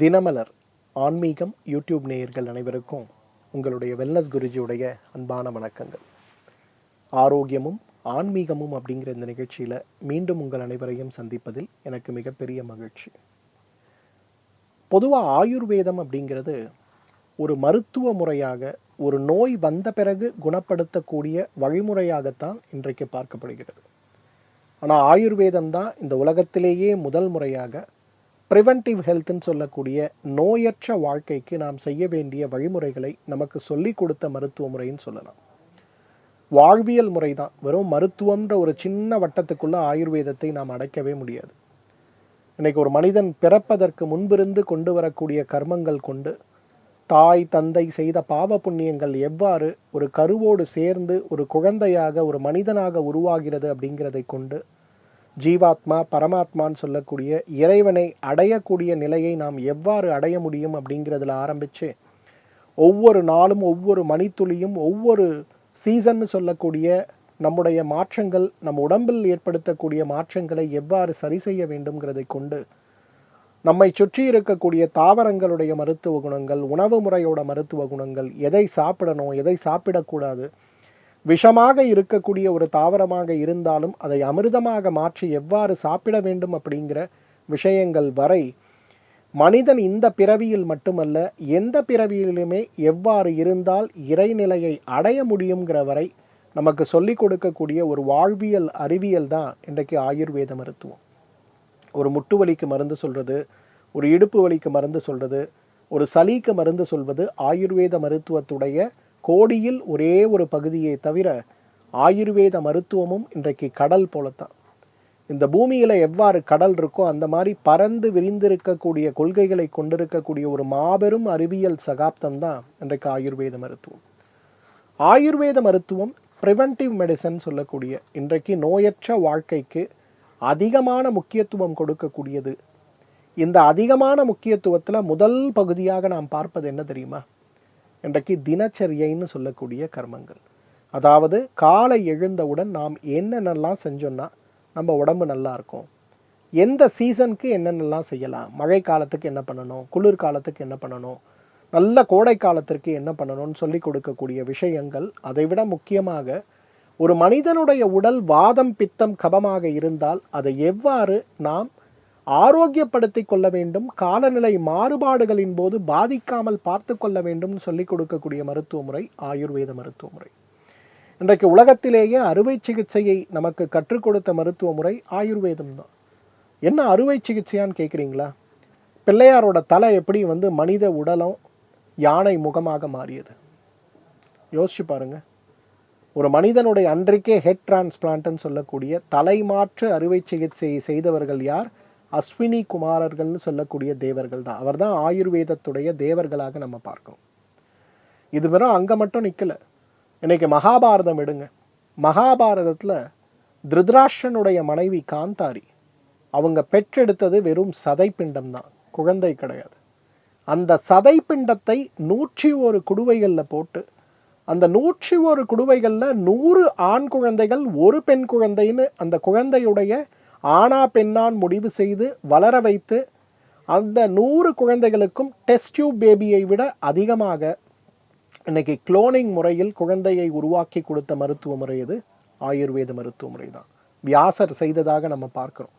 தினமலர் ஆன்மீகம் யூடியூப் நேயர்கள் அனைவருக்கும் உங்களுடைய வெல்னஸ் குருஜியுடைய அன்பான வணக்கங்கள். ஆரோக்கியமும் ஆன்மீகமும் அப்படிங்கிற இந்த நிகழ்ச்சியில் மீண்டும் உங்கள் அனைவரையும் சந்திப்பதில் எனக்கு மிகப்பெரிய மகிழ்ச்சி. பொதுவாக ஆயுர்வேதம் அப்படிங்கிறது ஒரு மருத்துவ முறையாக ஒரு நோய் வந்த பிறகு குணப்படுத்தக்கூடிய வழிமுறையாகத்தான் இன்றைக்கு பார்க்கப்படுகிறது. ஆனால் ஆயுர்வேதம் தான் இந்த உலகத்திலேயே முதல் முறையாக ப்ரிவென்டிவ் ஹெல்த்னு சொல்லக்கூடிய நோயற்ற வாழ்க்கைக்கு நாம் செய்ய வேண்டிய வழிமுறைகளை நமக்கு சொல்லிக் கொடுத்த மருத்துவ முறைன்னு சொல்லலாம். வாழ்வியல் முறை தான் வெறும் மருத்துவம்ன்ற ஒரு சின்ன வட்டத்துக்குள்ள ஆயுர்வேதத்தை நாம் அடைக்கவே முடியாது. இன்னைக்கு ஒரு மனிதன் பிறப்பதற்கு முன்பிருந்து கொண்டு வரக்கூடிய கர்மங்கள் கொண்டு தாய் தந்தை செய்த பாவ புண்ணியங்கள் எவ்வாறு ஒரு கருவோடு சேர்ந்து ஒரு குழந்தையாக ஒரு மனிதனாக உருவாகிறது அப்படிங்கிறதை கொண்டு ஜீவாத்மா பரமாத்மான்னு சொல்லக்கூடிய இறைவனை அடையக்கூடிய நிலையை நாம் எவ்வாறு அடைய முடியும் அப்படிங்கிறதுல ஆரம்பித்து ஒவ்வொரு நாளும் ஒவ்வொரு மணித்துளியும் ஒவ்வொரு சீசன்னு சொல்லக்கூடிய நம்முடைய மாற்றங்கள் நம் உடம்பில் ஏற்படுத்தக்கூடிய மாற்றங்களை எவ்வாறு சரி செய்ய வேண்டும்ங்கிறதை கொண்டு நம்மை சுற்றி இருக்கக்கூடிய தாவரங்களுடைய மருத்துவ குணங்கள் உணவு முறையோட மருத்துவ குணங்கள் எதை சாப்பிடணும் எதை சாப்பிடக்கூடாது விஷமாக இருக்கக்கூடிய ஒரு தாவரமாக இருந்தாலும் அதை அமிர்தமாக மாற்றி எவ்வாறு சாப்பிட வேண்டும் அப்படிங்கிற விஷயங்கள் வரை மனிதன் இந்த பிறவியில் மட்டுமல்ல எந்த பிறவியிலுமே எவ்வாறு இருந்தால் இறைநிலையை அடைய முடியுங்கிற வரை நமக்கு சொல்லிக் கொடுக்கக்கூடிய ஒரு வாழ்வியல் அறிவியல் தான் இன்றைக்கு ஆயுர்வேத மருத்துவம். ஒரு முட்டு வலிக்கு மருந்து சொல்கிறது ஒரு இடுப்பு வலிக்கு மருந்து சொல்கிறது ஒரு சளிக்கு மருந்து சொல்வது ஆயுர்வேத மருத்துவத்துடைய கோடியில் ஒரே ஒரு பகுதியை தவிர ஆயுர்வேத மருத்துவமும் இன்றைக்கு கடல் போலத்தான். இந்த பூமியில் எவ்வாறு கடல் இருக்கோ அந்த மாதிரி பறந்து விரிந்திருக்கக்கூடிய கொள்கைகளை கொண்டிருக்கக்கூடிய ஒரு மாபெரும் அறிவியல் சகாப்தம் தான் இன்றைக்கு ஆயுர்வேத மருத்துவம். ஆயுர்வேத மருத்துவம் ப்ரிவென்டிவ் மெடிசன் சொல்லக்கூடிய இன்றைக்கு நோயற்ற வாழ்க்கைக்கு அதிகமான முக்கியத்துவம் கொடுக்கக்கூடியது. இந்த அதிகமான முக்கியத்துவத்தில் முதல் பகுதியாக நாம் பார்ப்பது என்ன தெரியுமா? இன்றைக்கு தினச்சரியைன்னு சொல்லக்கூடிய கர்மங்கள். அதாவது காலை எழுந்தவுடன் நாம் என்னென்னலாம் செஞ்சோன்னா நம்ம உடம்பு நல்லா இருக்கும். எந்த சீசனுக்கு என்னென்னலாம் செய்யலாம்? மழை காலத்துக்கு என்ன பண்ணணும்? குளிர் காலத்துக்கு என்ன பண்ணணும்? நல்ல கோடை காலத்திற்கு என்ன பண்ணணும்னு சொல்லி கொடுக்கக்கூடிய விஷயங்கள் அதைவிட முக்கியமாக ஒரு மனிதனுடைய உடல் வாதம் பித்தம் கபமாக இருந்தால் அதை எவ்வாறு நாம் ஆரோக்கியப்படுத்தி கொள்ள வேண்டும். காலநிலை மாறுபாடுகளின் போது பாதிக்காமல் பார்த்து கொள்ள வேண்டும் சொல்லி கொடுக்கக்கூடிய மருத்துவ முறை ஆயுர்வேத மருத்துவ முறை இன்றைக்கு உலகத்திலேயே அறுவை சிகிச்சையை நமக்கு கற்றுக் கொடுத்த மருத்துவ முறை ஆயுர்வேதம் தான். என்ன அறுவை சிகிச்சையான்னு கேட்குறீங்களா பிள்ளையாரோட தலை எப்படி வந்து மனித உடலும் யானை முகமாக மாறியது? யோசிச்சு பாருங்க. ஒரு மனிதனுடைய அன்றைக்கே ஹெட் டிரான்ஸ்பிளான்ட்னு சொல்லக்கூடிய தலைமாற்று அறுவை சிகிச்சையை செய்தவர்கள் யார்? அஸ்வினி குமாரர்கள்னு சொல்லக்கூடிய தேவர்கள் தான். அவர் தான் ஆயுர்வேதத்துடைய தேவர்களாக நம்ம பார்க்கணும் இது வெறும் அங்கே மட்டும் நிற்கலை இன்னைக்கு மகாபாரதம் எடுங்க. மகாபாரதத்தில் திருத்ராஷனுடைய மனைவி காந்தாரி அவங்க பெற்றெடுத்தது வெறும் சதைப்பிண்டம் தான். குழந்தை கிடையாது. அந்த சதைப்பிண்டத்தை நூற்றி ஒரு குடுவைகளில் போட்டு அந்த நூற்றி ஒரு குடுவைகளில் நூறு ஆண் குழந்தைகள் ஒரு பெண் குழந்தைன்னு அந்த குழந்தையுடைய ஆணா பெண்ணான் முடிவு செய்து வளர வைத்து அந்த நூறு குழந்தைகளுக்கும் டெஸ்ட் டியூப் பேபியை விட அதிகமாக இன்னைக்கு குளோனிங் முறையில் குழந்தையை உருவாக்கி கொடுத்த மருத்துவ முறை இது ஆயுர்வேத மருத்துவ முறை தான். வியாசர் செய்ததாக நம்ம பார்க்குறோம்.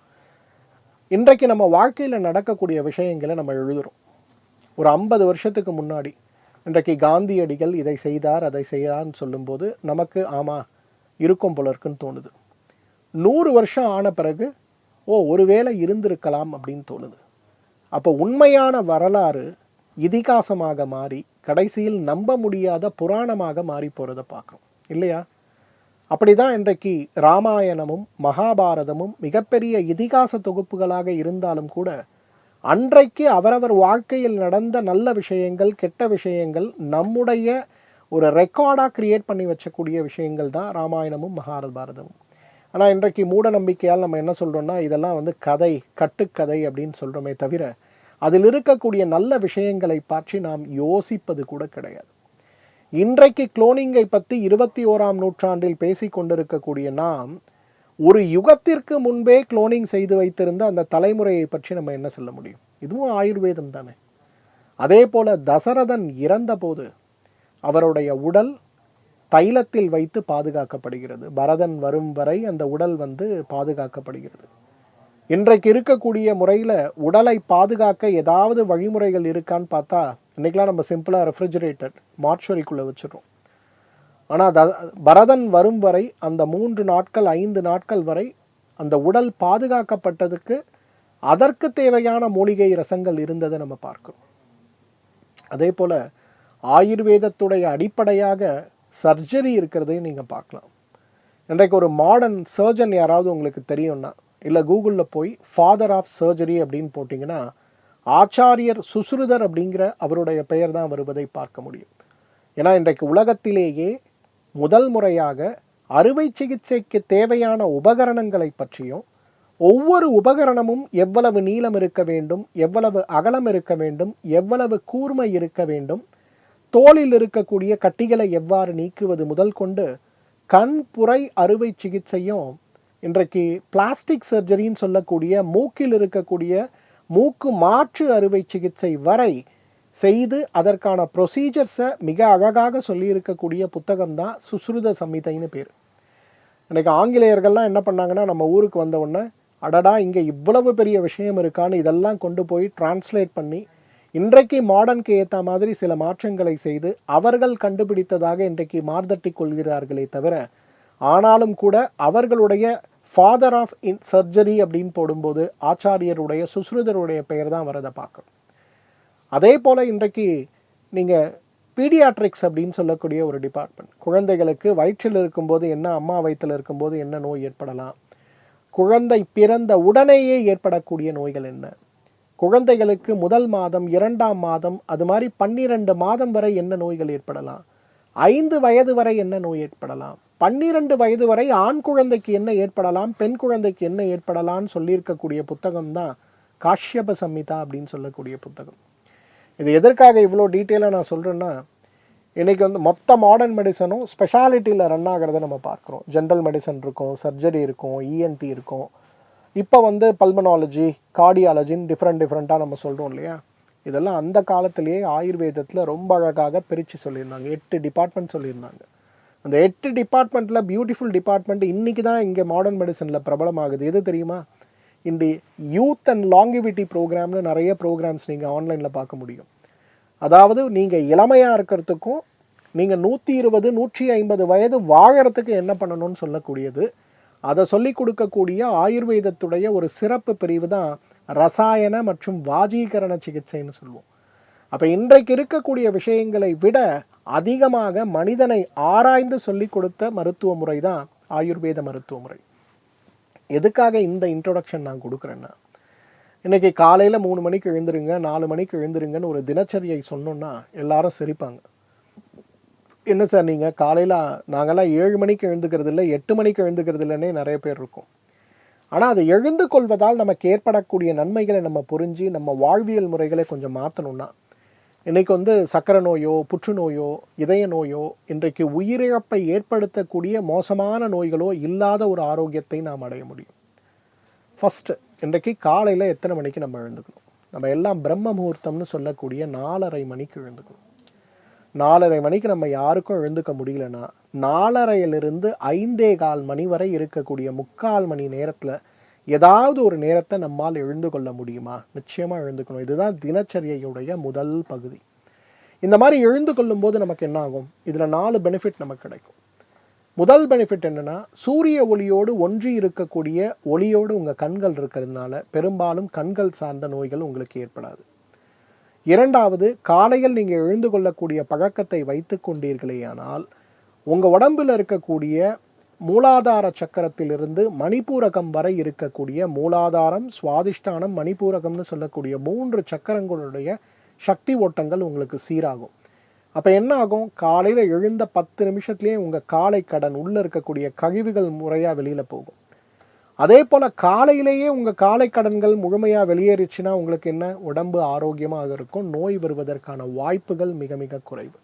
இன்றைக்கு நம்ம வாழ்க்கையில் நடக்கக்கூடிய விஷயங்களை நம்ம எழுதுறோம். ஒரு ஐம்பது வருஷத்துக்கு முன்னாடி இன்றைக்கு காந்தியடிகள் இதை செய்தார் அதை செய்கிறான்னு சொல்லும்போது நமக்கு ஆமாம் இருக்கும் போல இருக்குன்னு தோணுது. நூறு வருஷம் ஆன பிறகு ஓ ஒருவேளை இருந்திருக்கலாம் அப்படின்னு தோணுது. அப்போ உண்மையான வரலாறு இதிகாசமாக மாறி கடைசியில் நம்ப முடியாத புராணமாக மாறி போகிறத பார்க்குறோம். இல்லையா? அப்படிதான் இன்றைக்கு ராமாயணமும் மகாபாரதமும் மிகப்பெரிய இதிகாச தொகுப்புகளாக இருந்தாலும் கூட அன்றைக்கு அவரவர் வாழ்க்கையில் நடந்த நல்ல விஷயங்கள் கெட்ட விஷயங்கள் நம்முடைய ஒரு ரெக்கார்டாக கிரியேட் பண்ணி வச்சக்கூடிய விஷயங்கள் தான் ராமாயணமும் மகாபாரதமும். ஆனால் இன்றைக்கு மூட நம்பிக்கையால் நம்ம என்ன சொல்கிறோம்னா இதெல்லாம் வந்து கதை கட்டுக்கதை அப்படின்னு சொல்கிறோமே தவிர அதில் இருக்கக்கூடிய நல்ல விஷயங்களை பற்றி நாம் யோசிப்பது கூட கிடையாது. இன்றைக்கு குளோனிங்கை பற்றி இருபத்தி ஓராம் நூற்றாண்டில் பேசிக் கொண்டிருக்கக்கூடிய நாம் ஒரு யுகத்திற்கு முன்பே குளோனிங் செய்து வைத்திருந்த அந்த தலைமுறையை பற்றி நம்ம என்ன சொல்ல முடியும்? இதுவும் ஆயுர்வேதம் தானே. அதே போல் தசரதன் இறந்தபோது அவருடைய உடல் தைலத்தில் வைத்து பாதுகாக்கப்படுகிறது. பரதன் வரும் வரை அந்த உடல் வந்து பாதுகாக்கப்படுகிறது. இன்றைக்கு இருக்கக்கூடிய முறையில் உடலை பாதுகாக்க ஏதாவது வழிமுறைகள் இருக்கான்னு பார்த்தா இன்றைக்கெலாம் நம்ம சிம்பிளாக ரெஃப்ரிஜிரேட்டட் மார்ச்சுவரிக்குள்ளே வச்சிடறோம். ஆனால் த பரதன் வரும் வரை அந்த மூன்று நாட்கள் ஐந்து நாட்கள் வரை அந்த உடல் பாதுகாக்கப்பட்டதுக்கு அதற்கு தேவையான மூலிகை ரசங்கள் இருந்ததை நம்ம பார்க்கிறோம். அதே போல் ஆயுர்வேதத்துடைய அடிப்படையாக சர்ஜரி இருக்கிறதையும் நீங்கள் பார்க்கலாம். இன்றைக்கு ஒரு மாடர்ன் சர்ஜன் யாராவது உங்களுக்கு தெரியும்னா இல்லை கூகுளில் போய் ஃபாதர் ஆஃப் சர்ஜரி அப்படின்னு போட்டிங்கன்னா ஆச்சாரியர் சுசுருதர் அப்படிங்கிற அவருடைய பெயர் தான் வருவதை பார்க்க முடியும். ஏன்னா இன்றைக்கு உலகத்திலேயே முதல் முறையாக அறுவை சிகிச்சைக்கு தேவையான உபகரணங்களை பற்றியும் ஒவ்வொரு உபகரணமும் எவ்வளவு நீளம் இருக்க வேண்டும் எவ்வளவு அகலம் இருக்க வேண்டும் எவ்வளவு கூர்மை இருக்க வேண்டும் தோலில் இருக்கக்கூடிய கட்டிகளை எவ்வாறு நீக்குவது முதல் கொண்டு கண் புரை அறுவை சிகிச்சையும் இன்றைக்கு பிளாஸ்டிக் சர்ஜரின்னு சொல்லக்கூடிய மூக்கில் இருக்கக்கூடிய மூக்கு மாற்று அறுவை சிகிச்சை வரை செய்து அதற்கான ப்ரொசீஜர்ஸை மிக அழகாக சொல்லியிருக்கக்கூடிய புத்தகம் தான் சுஸ்ருத சமிதைன்னு பேர். இன்றைக்கு ஆங்கிலேயர்கள்லாம் என்ன பண்ணாங்கன்னா நம்ம ஊருக்கு வந்த உடனே அடடா இங்கே இவ்வளவு பெரிய விஷயம் இருக்கான்னு இதெல்லாம் கொண்டு போய் டிரான்ஸ்லேட் பண்ணி இன்றைக்கு மாடர்னுக்கு ஏற்ற மாதிரி சில மாற்றங்களை செய்து அவர்கள் கண்டுபிடித்ததாக இன்றைக்கு மார்தட்டி கொள்கிறார்களே தவிர ஆனாலும் கூட அவர்களுடைய ஃபாதர் ஆஃப் இன் சர்ஜரி அப்படின்னு போடும்போது ஆச்சாரியருடைய சுஸ்ருதருடைய பெயர் தான் வரதை பார்க்கணும். அதே போல் இன்றைக்கு நீங்கள் பீடியாட்ரிக்ஸ் அப்படின்னு சொல்லக்கூடிய ஒரு டிபார்ட்மெண்ட் குழந்தைகளுக்கு வயிற்றில் இருக்கும்போது என்ன அம்மா வயிற்றில் இருக்கும்போது என்ன நோய் ஏற்படலாம் குழந்தை பிறந்த உடனேயே ஏற்படக்கூடிய நோய்கள் என்ன குழந்தைகளுக்கு முதல் மாதம் இரண்டாம் மாதம் அது மாதிரி பன்னிரண்டு மாதம் வரை என்ன நோய்கள் ஏற்படலாம்? ஐந்து வயது வரை என்ன நோய் ஏற்படலாம்? பன்னிரண்டு வயது வரை ஆண் குழந்தைக்கு என்ன ஏற்படலாம்? பெண் குழந்தைக்கு என்ன ஏற்படலாம்னு சொல்லியிருக்கக்கூடிய புத்தகம் தான் காஷ்யப சம்மிதா அப்படின்னு சொல்லக்கூடிய புத்தகம். இது எதற்காக இவ்வளோ டீட்டெயிலாக நான் சொல்கிறேன்னா இன்றைக்கி வந்து மொத்த மாடர்ன் மெடிசனும் ஸ்பெஷாலிட்டியில் ரன் ஆகிறத நம்ம பார்க்குறோம். ஜென்ரல் மெடிசன் இருக்கும் சர்ஜரி இருக்கும் இஎன்டி இருக்கும். இப்போ வந்து பல்மனாலஜி கார்டியாலஜின்னு டிஃப்ரெண்ட் டிஃப்ரெண்ட்டாக நம்ம சொல்கிறோம் இல்லையா? இதெல்லாம் அந்த காலத்திலேயே ஆயுர்வேதத்தில் ரொம்ப அழகாக பிரித்து சொல்லியிருந்தாங்க. எட்டு டிபார்ட்மெண்ட் சொல்லியிருந்தாங்க. அந்த எட்டு டிபார்ட்மெண்ட்டில் பியூட்டிஃபுல் டிபார்ட்மெண்ட் இன்றைக்கி தான் இங்கே மாடர்ன் மெடிசனில் பிரபலமாகுது. எது தெரியுமா? இந்த யூத் அண்ட் லாங்கிவிட்டி ப்ரோக்ராம்னு நிறைய ப்ரோக்ராம்ஸ் நீங்கள் ஆன்லைனில் பார்க்க முடியும். அதாவது நீங்கள் இளமையாக இருக்கிறதுக்கும் நீங்கள் நூற்றி இருபது நூற்றி ஐம்பது வயது வாழறதுக்கு என்ன பண்ணணும்னு சொல்லக்கூடியது அதை சொல்லிக் கொடுக்கக்கூடிய ஆயுர்வேதத்துடைய ஒரு சிறப்பு பிரிவு தான் ரசாயன மற்றும் வாஜீகரண சிகிச்சைன்னு சொல்லுவோம். அப்போ இன்றைக்கு இருக்கக்கூடிய விஷயங்களை விட அதிகமாக மனிதனை ஆராய்ந்து சொல்லிக் கொடுத்த மருத்துவ முறை தான் ஆயுர்வேத மருத்துவ முறை. எதுக்காக இந்த இன்ட்ரொடக்ஷன் நான் கொடுக்குறேன்னா இன்றைக்கி காலையில் மூணு மணிக்கு எழுந்துருங்க நாலு மணிக்கு எழுந்துருங்கன்னு ஒரு தினச்சரியை சொன்னோன்னா எல்லாரும் சிரிப்பாங்க. என்ன சார் நீங்கள் காலையில் நாங்கள்லாம் ஏழு மணிக்கு எழுந்துக்கிறது இல்லை எட்டு மணிக்கு எழுந்துக்கிறது இல்லைன்னே நிறைய பேர் இருக்கும். ஆனால் அதை எழுந்து கொள்வதால் நமக்கு ஏற்படக்கூடிய நன்மைகளை நம்ம புரிஞ்சு நம்ம வாழ்வியல் முறைகளை கொஞ்சம் மாற்றணும்னா இன்றைக்கி வந்து சக்கரை நோயோ புற்றுநோயோ இதய நோயோ இன்றைக்கு உயிரிழப்பை ஏற்படுத்தக்கூடிய மோசமான நோய்களோ இல்லாத ஒரு ஆரோக்கியத்தை நாம் அடைய முடியும். ஃபஸ்ட்டு இன்றைக்கு காலையில் எத்தனை மணிக்கு நம்ம எழுந்துக்கணும்? நம்ம எல்லாம் பிரம்ம முகூர்த்தம்னு சொல்லக்கூடிய நாலரை மணிக்கு எழுந்துக்கணும். நாலரை மணிக்கு நம்ம யாருக்கும் எழுந்துக்க முடியலன்னா நாலரையிலிருந்து ஐந்தே கால் மணி வரை இருக்கக்கூடிய முக்கால் மணி நேரத்தில் ஏதாவது ஒரு நேரத்தை நம்மால் எழுந்து கொள்ள முடியுமா? நிச்சயமாக எழுந்துக்கணும். இதுதான் தினச்சரியையுடைய முதல் பகுதி. இந்த மாதிரி எழுந்து கொள்ளும்போது நமக்கு என்ன ஆகும் இதில் நாலு பெனிஃபிட் நமக்கு கிடைக்கும். முதல் பெனிஃபிட் என்னென்னா சூரிய ஒளியோடு ஒன்றி இருக்கக்கூடிய ஒளியோடு உங்கள் கண்கள் இருக்கிறதுனால பெரும்பாலும் கண்கள் சார்ந்த நோய்கள் உங்களுக்கு ஏற்படாது. இரண்டாவது காலையில் நீங்கள் எழுந்து கொள்ளக்கூடிய பழக்கத்தை வைத்து கொண்டீர்களேயானால் உங்கள் உடம்பில் இருக்கக்கூடிய மூலாதார சக்கரத்திலிருந்து மணிப்பூரகம் வரை இருக்கக்கூடிய மூலாதாரம் சுவாதிஷ்டானம் மணிப்பூரகம்னு சொல்லக்கூடிய மூன்று சக்கரங்களுடைய சக்தி ஓட்டங்கள் உங்களுக்கு சீராகும். அப்போ என்ன ஆகும்? காலையில் எழுந்த பத்து நிமிஷத்துலேயே உங்கள் காலை கடன் உள்ளே இருக்கக்கூடிய கழிவுகள் முறையாக வெளியில் போகும். அதே போல் காலையிலேயே உங்கள் காலை கடன்கள் முழுமையாக வெளியேறிச்சுன்னா உங்களுக்கு என்ன? உடம்பு ஆரோக்கியமாக இருக்கும். நோய் வருவதற்கான வாய்ப்புகள் மிக மிக குறைவு.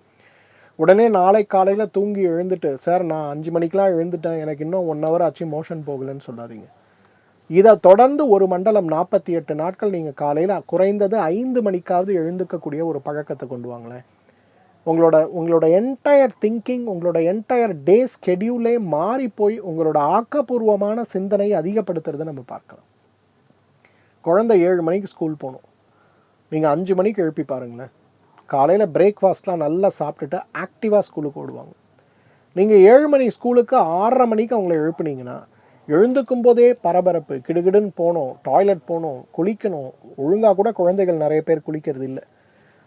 உடனே நாளை காலையில் தூங்கி எழுந்துட்டு சார் நான் அஞ்சு மணிக்கெலாம் எழுந்துட்டேன். எனக்கு இன்னும் ஒன் ஹவர் ஆச்சு. மோஷன் போகலைன்னு சொல்லாதீங்க. இதை தொடர்ந்து ஒரு மண்டலம் நாற்பத்தி எட்டு நாட்கள் நீங்கள் காலையில் குறைந்தது ஐந்து மணிக்காவது எழுந்துக்கக்கூடிய ஒரு பழக்கத்தை கொண்டு வாங்களேன். உங்களோட உங்களோட என்டையர் திங்கிங் உங்களோட என்டையர் டே ஸ்கெடியூலே மாறி போய் உங்களோட ஆக்கப்பூர்வமான சிந்தனையை அதிகப்படுத்துறதை நம்ம பார்க்கலாம் குழந்தை ஏழு மணிக்கு ஸ்கூல் போகணும். நீங்கள் அஞ்சு மணிக்கு எழுப்பி பாருங்களேன். காலையில் பிரேக்ஃபாஸ்ட்லாம் நல்லா சாப்பிட்டுட்டு ஆக்டிவாக ஸ்கூலுக்கு ஓடுவாங்க. நீங்கள் ஏழு மணி ஸ்கூலுக்கு ஆறரை மணிக்கு அவங்கள எழுப்புனீங்கன்னா எழுந்துக்கும் போதே பரபரப்பு கிடுகிடுன்னு போகணும் டாய்லெட் போகணும் குளிக்கணும். ஒழுங்காக கூட குழந்தைகள் நிறைய பேர் குளிக்கிறது இல்லை.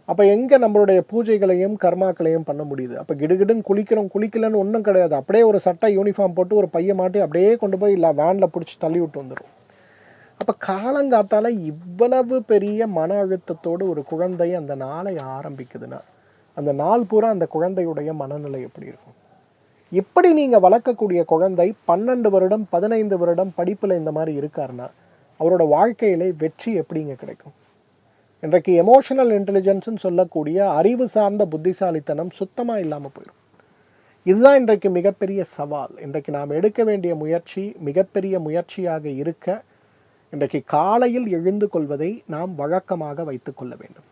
அப்போ எங்கே நம்மளுடைய பூஜைகளையும் கர்மாக்களையும் பண்ண முடியுது? அப்போ கிடுகிடுன்னு குளிக்கிறோம் குளிக்கலன்னு ஒன்றும் கிடையாது. அப்படியே ஒரு சட்டை யூனிஃபார்ம் போட்டு ஒரு பைய மாட்டி அப்படியே கொண்டு போய் இல்லை வேனில் பிடிச்சி தள்ளி விட்டு வந்துடும் அப்போ காலங்காத்தால இவ்வளவு பெரிய மன அழுத்தத்தோடு ஒரு குழந்தை அந்த நாளை ஆரம்பிக்குதுன்னா அந்த நாள் பூரா அந்த குழந்தையுடைய மனநிலை எப்படி இருக்கும்? எப்படி நீங்கள் வளர்க்கக்கூடிய குழந்தை பன்னெண்டு வருடம் பதினைந்து வருடம் படிப்பில் இந்த மாதிரி இருக்காருன்னா அவரோட வாழ்க்கையிலே வெற்றி எப்படிங்க கிடைக்கும்? இன்றைக்கு எமோஷனல் இன்டெலிஜென்ஸ்னு சொல்லக்கூடிய அறிவு சார்ந்த புத்திசாலித்தனம் சுத்தமாக இல்லாமல் போயிடும். இதுதான் இன்றைக்கு மிகப்பெரிய சவால். இன்றைக்கு நாம் எடுக்க வேண்டிய முயற்சி மிகப்பெரிய முயற்சியாக இருக்க இன்றைக்கு காலையில் எழுந்து கொள்வதை நாம் வழக்கமாக வைத்து கொள்ள வேண்டும்.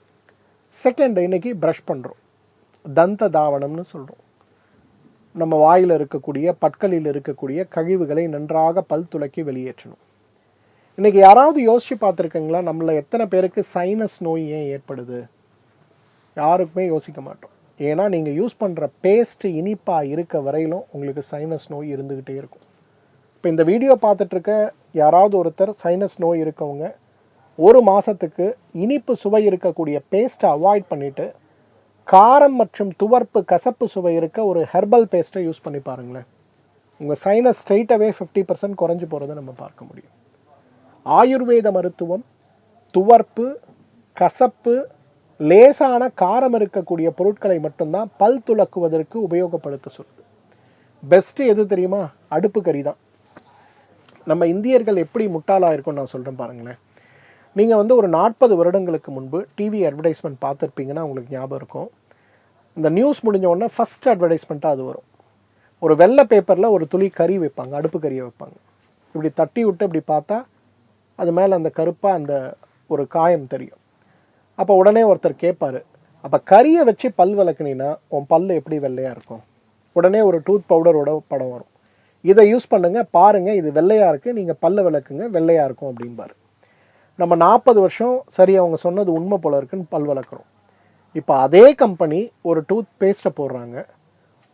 செகண்ட் இன்னைக்கு ப்ரஷ் பண்ணுறோம் தந்த தாவணம்னு சொல்கிறோம் நம்ம வாயில் இருக்கக்கூடிய பற்களில் இருக்கக்கூடிய கழிவுகளை நன்றாக பல் துளக்கி வெளியேற்றணும். இன்னைக்கு யாராவது யோசிச்சு பார்த்துருக்கீங்களா? நம்மள எத்தனை பேருக்கு சைனஸ் நோய் ஏன் ஏற்படுது? யாருக்குமே யோசிக்க மாட்டோம். ஏன்னா நீங்கள் யூஸ் பண்ணுற பேஸ்ட் இனிப்பாக இருக்க வரையிலும் உங்களுக்கு சைனஸ் நோய் இருந்துக்கிட்டே இருக்கும். இப்போ இந்த வீடியோ பார்த்துட்டு இருக்க யாராவது ஒருத்தர் சைனஸ் நோய் இருக்கவங்க ஒரு மாதத்துக்கு இனிப்பு சுவை இருக்கக்கூடிய பேஸ்ட்டை அவாய்ட் பண்ணிவிட்டு காரம் மற்றும் துவர்ப்பு கசப்பு சுவை இருக்க ஒரு ஹெர்பல் பேஸ்ட்டை யூஸ் பண்ணி பாருங்களேன். உங்கள் சைனஸ் ஸ்ட்ரைட்டாகவே ஃபிஃப்டி பர்சன்ட் குறைஞ்சி போகிறத நம்ம பார்க்க முடியும். ஆயுர்வேத மருத்துவம் துவர்ப்பு கசப்பு லேசான காரம் இருக்கக்கூடிய பொருட்களை மட்டும்தான் பல் துலக்குவதற்கு உபயோகப்படுத்த சொல்லுது. பெஸ்ட்டு எது தெரியுமா? அடுப்பு கறி தான். நம்ம இந்தியர்கள் எப்படி முட்டாளாக இருக்கும்னு நான் சொல்கிறேன் பாருங்களேன். நீங்கள் வந்து ஒரு நாற்பது வருடங்களுக்கு முன்பு டிவி அட்வர்டைஸ்மெண்ட் பார்த்துருப்பீங்கன்னா உங்களுக்கு ஞாபகம் இருக்கும். இந்த நியூஸ் முடிஞ்ச உடனே ஃபஸ்ட் அட்வர்டைஸ்மெண்ட்டாக அது வரும். ஒரு வெள்ளை பேப்பரில் ஒரு துளி கறி வைப்பாங்க அடுப்பு கறியை வைப்பாங்க. இப்படி தட்டி விட்டு இப்படி பார்த்தா அது மேலே அந்த கருப்பாக அந்த ஒரு காயம் தெரியும். அப்போ உடனே ஒருத்தர் கேட்பார் அப்போ கறியை வச்சு பல் விளக்குனீங்கன்னா உன் பல் எப்படி வெள்ளையாக இருக்கும்? உடனே ஒரு டூத் பவுடரோட படம் வரும். இதை யூஸ் பண்ணுங்கள் பாருங்கள் இது வெள்ளையாக இருக்குது நீங்கள் பல்ல விளக்குங்க வெள்ளையாக இருக்கும் அப்படிம்பார். நம்ம நாற்பது வருஷம் சரி அவங்க சொன்னது உண்மை போல இருக்குன்னு பல் விளக்குறோம். இப்போ அதே கம்பெனி ஒரு டூத் பேஸ்ட்டை போடுறாங்க.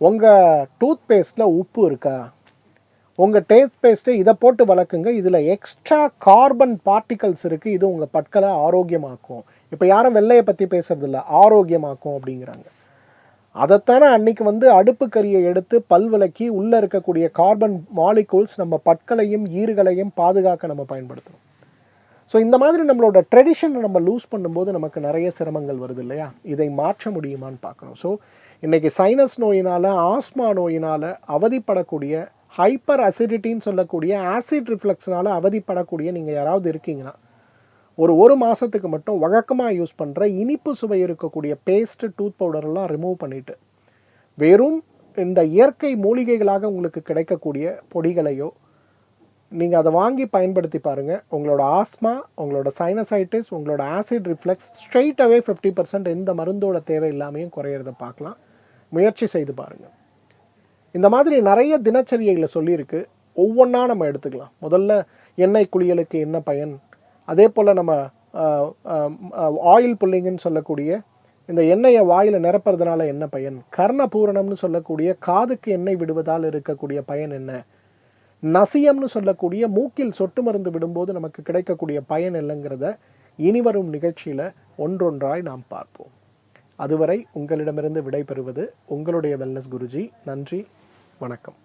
உங்கள் டூத் பேஸ்ட்டில் உப்பு இருக்கா? உங்கள் டேஸ்ட் பேஸ்ட்டு இதை போட்டு வளர்க்குங்க. இதில் எக்ஸ்ட்ரா கார்பன் பார்ட்டிகல்ஸ் இருக்குது இது உங்கள் பற்களை ஆரோக்கியமாக்கும். இப்போ யாரும் வெள்ளையை பற்றி பேசுறதில்ல. ஆரோக்கியமாக்கும் அப்படிங்கிறாங்க. அதைத்தானே அன்னைக்கு வந்து அடுப்பு கறியை எடுத்து பல் விளக்கி உள்ளே இருக்கக்கூடிய கார்பன் மாலிகூல்ஸ் நம்ம பற்களையும் ஈறுகளையும் பாதுகாக்க நம்ம பயன்படுத்துகிறோம் ஸோ இந்த மாதிரி நம்மளோட ட்ரெடிஷனை நம்ம லூஸ் பண்ணும்போது நமக்கு நிறைய சிரமங்கள் வருது இல்லையா? இதை மாற்ற முடியுமான்னு பார்க்கணும். ஸோ இன்றைக்கி சைனஸ் நோயினால் ஆஸ்மா நோயினால் அவதிப்படக்கூடிய ஹைப்பர் அசிடிட்டின்னு சொல்லக்கூடிய ஆசிட் ரிஃப்ளக்ஸ்னால் அவதிப்படக்கூடிய நீங்கள் யாராவது இருக்கீங்கன்னா ஒரு ஒரு மாதத்துக்கு மட்டும் வழக்கமாக யூஸ் பண்ணுற இனிப்பு சுவை இருக்கக்கூடிய பேஸ்ட்டு டூத் பவுடரெல்லாம் ரிமூவ் பண்ணிவிட்டு வெறும் இந்த இயற்கை மூலிகைகளாக உங்களுக்கு கிடைக்கக்கூடிய பொடிகளையோ நீங்கள் அதை வாங்கி பயன்படுத்தி பாருங்கள் உங்களோட ஆஸ்மா உங்களோட சைனசைட்டிஸ் உங்களோட ஆசிட் ரிஃப்ளெக்ஸ் ஸ்ட்ரெயிட்டாகவே ஃபிஃப்டி பர்சன்ட் எந்த மருந்தோட தேவை இல்லாமையும் குறையிறத பார்க்கலாம். முயற்சி செய்து பாருங்கள் இந்த மாதிரி நிறைய தினச்சரியைகளை சொல்லியிருக்கு. ஒவ்வொன்றா நம்ம எடுத்துக்கலாம். முதல்ல எண்ணெய் குளியலுக்கு என்ன பயன்? அதே போல் நம்ம ஆயில் புல்லிங்கன்னு சொல்லக்கூடிய இந்த எண்ணெயை வாயில் நிரப்புறதுனால என்ன பயன்? கர்ணபூரணம்னு சொல்லக்கூடிய காதுக்கு எண்ணெய் விடுவதால் இருக்கக்கூடிய பயன் என்ன? நசியம்னு சொல்லக்கூடிய மூக்கில் சொட்டு மருந்து விடும்போது நமக்கு கிடைக்கக்கூடிய பயன் இல்லைங்கிறத இனிவரும் நிகழ்ச்சியில் ஒன்றொன்றாய் நாம் பார்ப்போம். அதுவரை உங்களிடமிருந்து விடைபெறுவது உங்களுடைய வெல்னஸ் குருஜி. நன்றி. வணக்கம்.